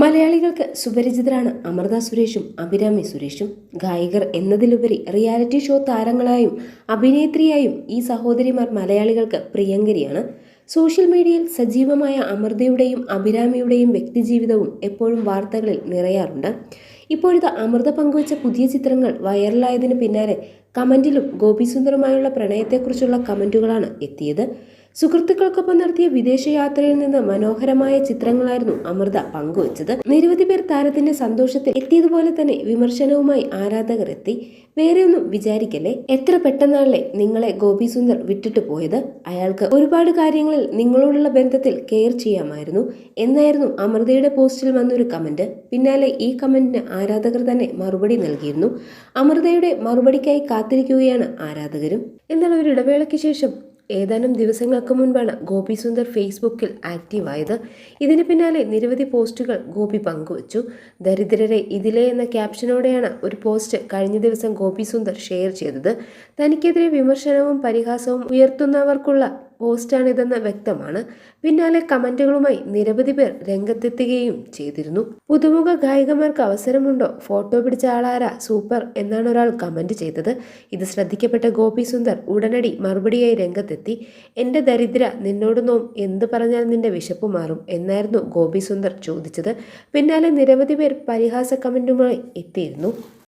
മലയാളികൾക്ക് സുപരിചിതരാണ് അമൃത സുരേഷും അഭിരാമി സുരേഷും. ഗായകർ എന്നതിലുപരി റിയാലിറ്റി ഷോ താരങ്ങളായും അഭിനേത്രിയായും ഈ സഹോദരിമാർ മലയാളികൾക്ക് പ്രിയങ്കരിയാണ്. സോഷ്യൽ മീഡിയയിൽ സജീവമായ അമൃതയുടെയും അഭിരാമിയുടെയും വ്യക്തിജീവിതവും എപ്പോഴും വാർത്തകളിൽ നിറയാറുണ്ട്. ഇപ്പോഴത്തെ അമൃത പങ്കുവച്ച പുതിയ ചിത്രങ്ങൾ വൈറലായതിനു പിന്നാലെ കമന്റിലും ഗോപിസുന്ദറുമായുള്ള പ്രണയത്തെക്കുറിച്ചുള്ള കമന്റുകളാണ് എത്തിയത്. സുഹൃത്തുക്കൾക്കൊപ്പം നടത്തിയ വിദേശയാത്രയിൽ നിന്ന് മനോഹരമായ ചിത്രങ്ങളായിരുന്നു അമൃത പങ്കുവച്ചത്. നിരവധി പേർ താരത്തിന്റെ സന്തോഷത്തിൽ എത്തിയതുപോലെ തന്നെ വിമർശനവുമായി ആരാധകർ എത്തി. വേറെ ഒന്നും വിചാരിക്കല്ലേ? എത്ര പെട്ടെന്നാണല്ലേ നിങ്ങളെ ഗോപി സുന്ദർ വിട്ടിട്ട് പോയത്? അയാൾക്ക് ഒരുപാട് കാര്യങ്ങളിൽ നിങ്ങളോടുള്ള ബന്ധത്തിൽ കെയർ ചെയ്യാമായിരുന്നു. എന്നായിരുന്നു അമൃതയുടെ പോസ്റ്റിൽ വന്നൊരു കമന്റ്. പിന്നാലെ ഈ കമന്റിന് ആരാധകർ തന്നെ മറുപടി നൽകിയിരുന്നു. അമൃതയുടെ മറുപടിക്കായി കാത്തിരിക്കുകയാണ് ആരാധകരും. എന്നാൽ ഒരു ഇടവേളയ്ക്ക് ശേഷം ഏതാനും ദിവസങ്ങൾക്ക് മുൻപാണ് ഗോപി സുന്ദർ ഫേസ്ബുക്കിൽ ആക്റ്റീവായത്. ഇതിന് പിന്നാലെ നിരവധി പോസ്റ്റുകൾ ഗോപി പങ്കുവച്ചു. ദരിദ്രരെ ഇതിലെ എന്ന ക്യാപ്ഷനോടെയാണ് ഒരു പോസ്റ്റ് കഴിഞ്ഞ ദിവസം ഗോപി സുന്ദർ ഷെയർ ചെയ്തത്. തനിക്കെതിരെ വിമർശനവും പരിഹാസവും ഉയർത്തുന്നവർക്കുള്ള പോസ്റ്റാണിതെന്ന് വ്യക്തമാണ്. പിന്നാലെ കമന്റുകളുമായി നിരവധി പേർ രംഗത്തെത്തുകയും ചെയ്തിരുന്നു. പുതുമുഖ ഗായികമാർക്ക് അവസരമുണ്ടോ? ഫോട്ടോ പിടിച്ച ആളാരാ? സൂപ്പർ എന്നാണ് ഒരാൾ കമന്റ് ചെയ്തത്. ഇത് ശ്രദ്ധിക്കപ്പെട്ട ഗോപി സുന്ദർ ഉടനടി മറുപടിയായി രംഗത്തെത്തി. എന്റെ ദരിദ്ര നിന്നോട് നോം എന്ത് പറഞ്ഞാൽ നിന്റെ വിശപ്പ് മാറും എന്നായിരുന്നു ഗോപി സുന്ദർ ചോദിച്ചത്. പിന്നാലെ നിരവധി പേർ പരിഹാസ കമന്റുമായി എത്തിയിരുന്നു.